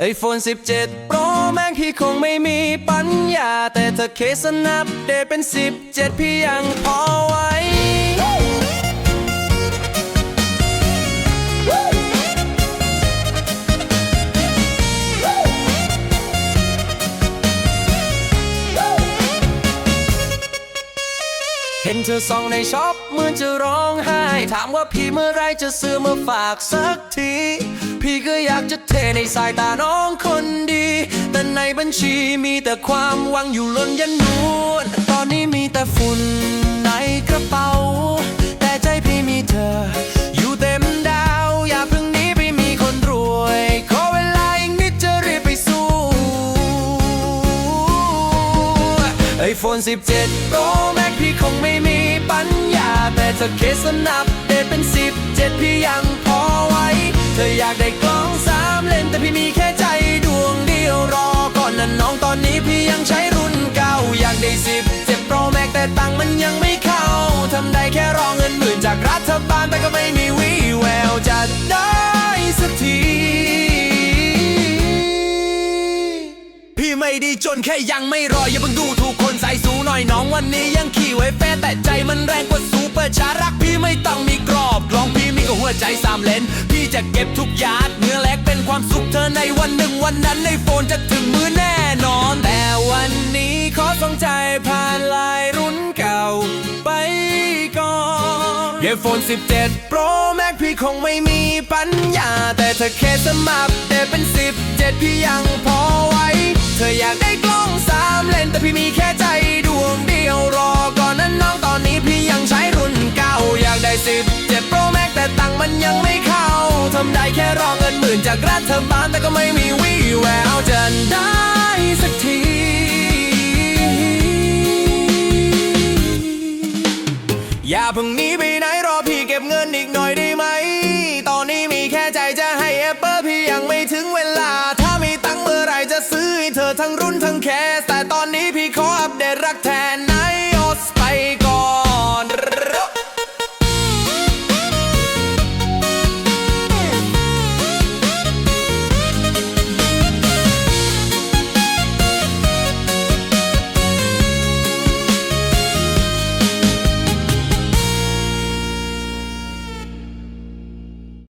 ไอโฟน 17 Pro Max พี่คงไม่มีปัญญา แต่ถ้าเคสนับเดตเป็น 17 พี่ยังพอไหว เห็นเธอส่องในช็อปเหมือนจะร้องไห้ ถามว่าพี่เมื่อไรจะซื้อมาฝากสักที พี่ก็อยากจะเทในสายตาน้องคนดี แต่ในบัญชีมีแต่ความหวังอยู่ล้นยันนวลตอนนี้มีแต่ฝุ่นในกระเป๋า แต่ใจพี่มีเธอ อยู่เต็มดาว อย่าเพิ่งหนี้ไปมีคนรวย ขอเวลาอีกนิดจะรีบไปสู้ไอโฟน17 Pro พี่คงไม่มีปัญญา แต่เธอเคสนับเดตเป็นสิบเจ็ดพี่ยังพอไหวเธออยากได้กล้องสามเลนแต่พี่มีแค่ใจดวงเดียวรอก่อนนะน้องตอนนี้พี่ยังใช้ ไม่ดีจนแค่ยังไม่รออย่าเพิ่งดูถูกคนใส่สูหน่อยน้องวันนี้ยังขี่ไว้แฟแต่ใจมันแรงกว่าสูเปิดชารักพี่ไม่ต้องมีกรอบกลองพี่มีกับหัวใจสามเลนพี่จะเก็บทุกยาดเนื้อแลกเป็นความสุขเธอในวันหนึ่งวันนั้นในโฟนจะถึงมือแน่นอน แต่วันนี้ขอส่งใจผ่านลายรุ่นเก่าไปก่อนเยโฟน 17 Pro Max พี่คงไม่มีปัญญา แต่ถ้าเคสสมัครเดตเป็น 17 พี่ยังพอ รอเงินหมื่นจากรัฐบาลแต่ก็ไม่มีวี่แววจะได้สักทีอย่าพึ่งนี้ไปไหนรอพี่เก็บเงินอีกหน่อยได้ไหม ตอนนี้มีแค่ใจจะให้แอปเปิลพี่ยังไม่ถึงเวลา ถ้ามีตังเมื่อไรจะซื้อให้เธอทั้งรุ่นทั้งแคส แต่ตอนนี้พี่ขออัปเดตรักแทนนะ